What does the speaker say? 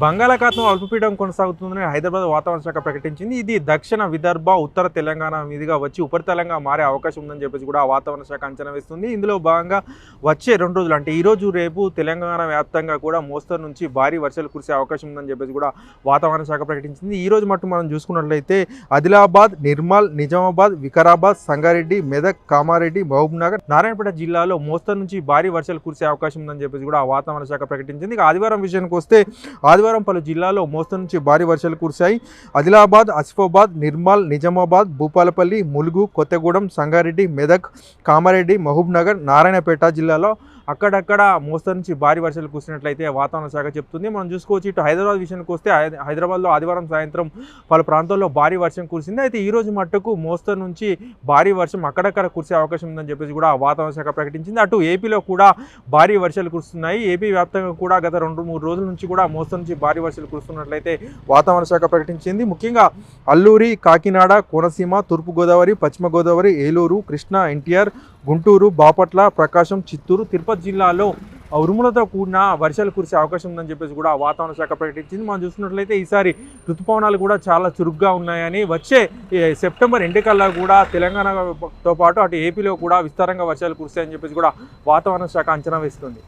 బంగాళాఖాతం అల్పపీఠం కొనసాగుతుందని హైదరాబాద్ వాతావరణ శాఖ ప్రకటించింది. ఇది దక్షిణ విదర్భ ఉత్తర తెలంగాణ మీదుగా వచ్చి ఉపరితలంగా మారే అవకాశం ఉందని చెప్పేసి కూడా ఆ వాతావరణ శాఖ అంచనా వేస్తుంది. ఇందులో భాగంగా వచ్చే రెండు రోజులు అంటే ఈరోజు రేపు తెలంగాణ వ్యాప్తంగా కూడా మోస్తరు నుంచి భారీ వర్షాలు కురిసే అవకాశం ఉందని చెప్పేసి కూడా వాతావరణ శాఖ ప్రకటించింది. ఈ రోజు మట్టు మనం చూసుకున్నట్లయితే ఆదిలాబాద్ నిర్మల్ నిజామాబాద్ వికారాబాద్ సంగారెడ్డి మెదక్ కామారెడ్డి మహబూబ్నగర్ నారాయణపేట జిల్లాలో మోస్తరు నుంచి భారీ వర్షాలు కురిసే అవకాశం ఉందని చెప్పేసి కూడా ఆ వాతావరణ శాఖ ప్రకటించింది. ఇక ఆదివారం విషయానికి వస్తే ఆదివారం పలు జిల్లాల్లో మోస్తరు నుంచి భారీ వర్షాలు కురిశాయి. ఆదిలాబాద్ ఆసిఫాబాద్ నిర్మల్ నిజామాబాద్ భూపాలపల్లి ములుగు కొత్తగూడెం సంగారెడ్డి మెదక్ కామారెడ్డి మహబూబ్నగర్ నారాయణపేట జిల్లాలో అక్కడక్కడ మోస్తరు నుంచి భారీ వర్షాలు కురిసినట్లయితే వాతావరణ శాఖ చెప్తుంది. మనం చూసుకోవచ్చు ఇటు హైదరాబాద్ విషయానికి వస్తే హైదరాబాద్లో ఆదివారం సాయంత్రం పలు ప్రాంతాల్లో భారీ వర్షం కురిసింది. అయితే ఈ రోజు మట్టుకు మోస్తరు నుంచి భారీ వర్షం అక్కడక్కడ కురిసే అవకాశం ఉందని చెప్పేసి కూడా వాతావరణ శాఖ ప్రకటించింది. అటు ఏపీలో కూడా భారీ వర్షాలు కురుస్తున్నాయి. ఏపీ వ్యాప్తంగా కూడా గత రెండు మూడు రోజుల నుంచి కూడా మోస్తరు నుంచి భారీ వర్షాలు కురుస్తున్నట్లయితే వాతావరణ శాఖ ప్రకటించింది. ముఖ్యంగా అల్లూరి కాకినాడ కోనసీమ తూర్పుగోదావరి పశ్చిమ గోదావరి ఏలూరు కృష్ణా ఎన్టీఆర్ గుంటూరు బాపట్ల ప్రకాశం చిత్తూరు తిరుపతి జిల్లాలో ఉరుములతో కూడిన వర్షాలు కురిసే అవకాశం ఉందని చెప్పేసి కూడా వాతావరణ శాఖ ప్రకటించింది. మనం చూసినట్లయితే ఈసారి ఋతుపవనాలు కూడా చాలా చురుగ్గా ఉన్నాయని వచ్చే సెప్టెంబర్ ఎండకల్లా కూడా తెలంగాణతో పాటు అటు ఏపీలో కూడా విస్తారంగా వర్షాలు కురుస్తాయని చెప్పేసి కూడా వాతావరణ శాఖ అంచనా వేస్తుంది.